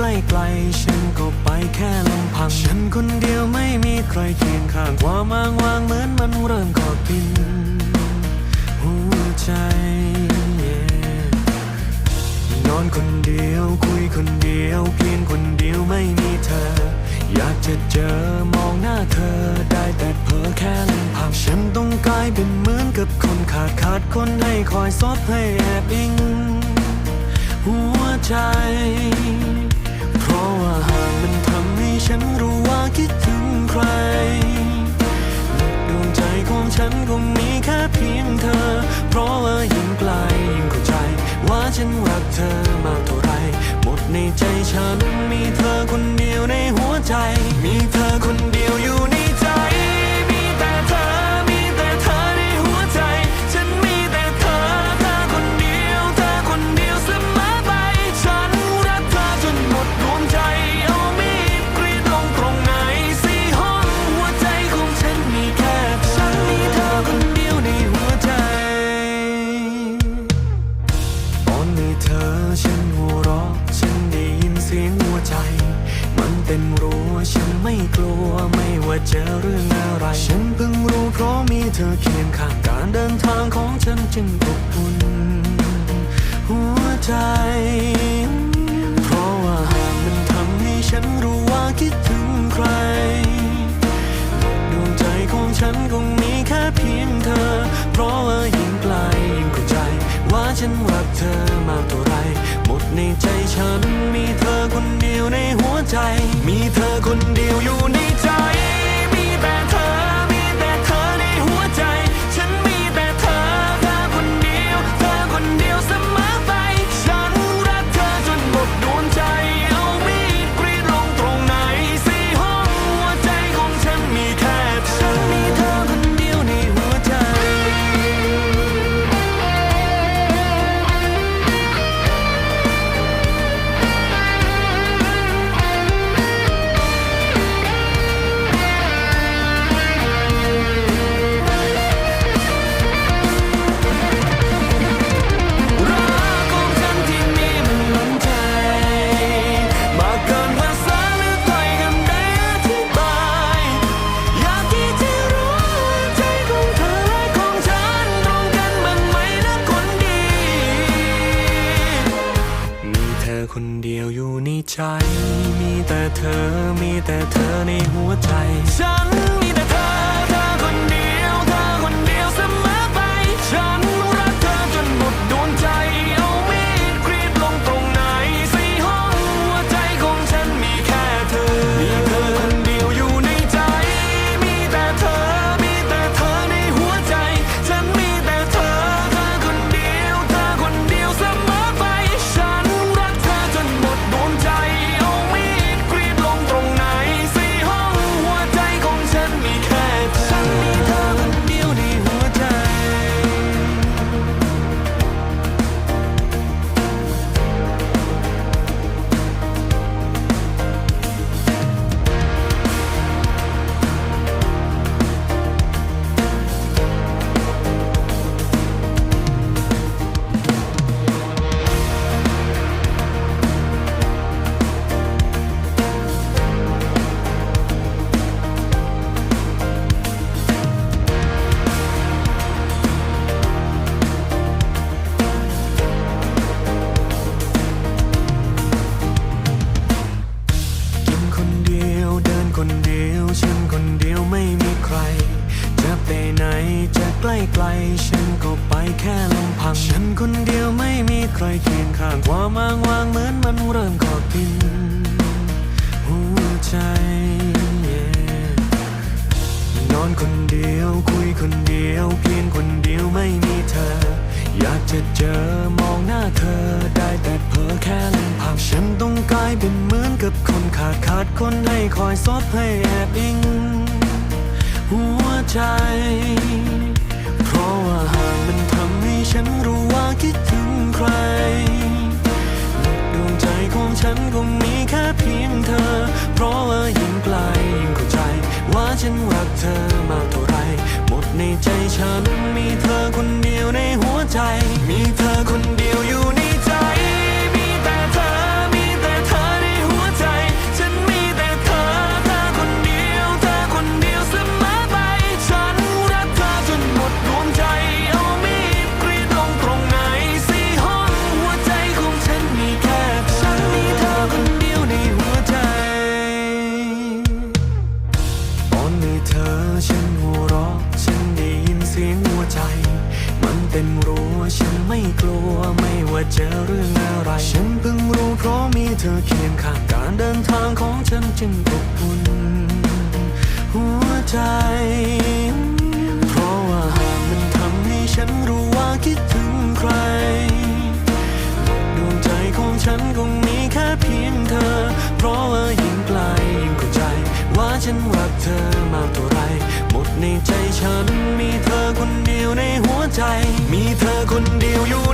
ใกล้ๆฉันก็ไปแค่ลำพัง ฉันคนเดียวไม่มีใครเคียงข้างความอ้างว้างเหมือนมันเริ่มกอดกิน หัวใจ นอนคนเดียวคุยคนเดียวเพียงคนเดียวไม่มีเธอ อยากจะเจอมองหน้าเธอได้แต่เพ้อแค่ลำพังฉันต้องกลายเป็นเหมือนกับคนขาดขาดคนให้คอยซบให้แอบอิงหัวใจ ราะว่าหากมันทำให้ฉันรู้ว่าคิดถึงใครดวงใจของฉันก็มีแค่เพียงเธอ เพราะว่ายิ่งไกลยิ่งเข้าใจ ว่าฉันรักเธอมากเท่าไรหมดในใจฉันมีเธอ เป็นรั้วฉันไม่กลัวไม่ว่าเจอเรื่องอะไร ฉันเพิ่งรู้เพราะมีเธอเคียงข้างการเดินทางของฉันจึงอบอุ่นหัวใจ เพราะว่าหากมันทำให้ฉันรู้ว่าคิดถึงใครดวงใจของฉันคงมีแค่เพียงเธอ เพราะว่ายิ่งไกลยิ่งเข้าใจ ว่าฉันรักเธอมากเท่าไรหมดในใจฉัน คนเดียวอยู่ เธอมีแต่เธอในหัวใจ ฉันก็ไปแค่ลำพัง ฉันคนเดียวไม่มีใครเคียงข้างความอ้างว้างเหมือนมันเริ่มขอกินหัวใจ นอนคนเดียวคุยคนเดียว เพียงคนเดียวไม่มีเธอ อยากจะเจอมองหน้าเธอได้แต่เพ้อแค่ลำพัง ฉันต้องกลายเป็นเหมือนกับคนขาดขาดคนให้คอยซบให้แอบอิงหัวใจ ฉันก็มีแค่เพียงเธอ เพราะว่า อะไร ฉันเพิ่งรู้เพราะมีเธอเคียงข้างการเดินทางของฉันจึงอบอุ่นหัวใจ เพราะว่าหากมันทำให้ฉันรู้ว่าคิดถึงใครดวงใจของฉันคงมีแค่เพียงเธอ เพราะว่ายิ่งไกลยิ่งเข้าใจ ว่าฉันรักเธอมากเท่าไรหมดในใจฉันมีเธอคนเดียวในหัวใจ มีเธอคนเดียวอยู่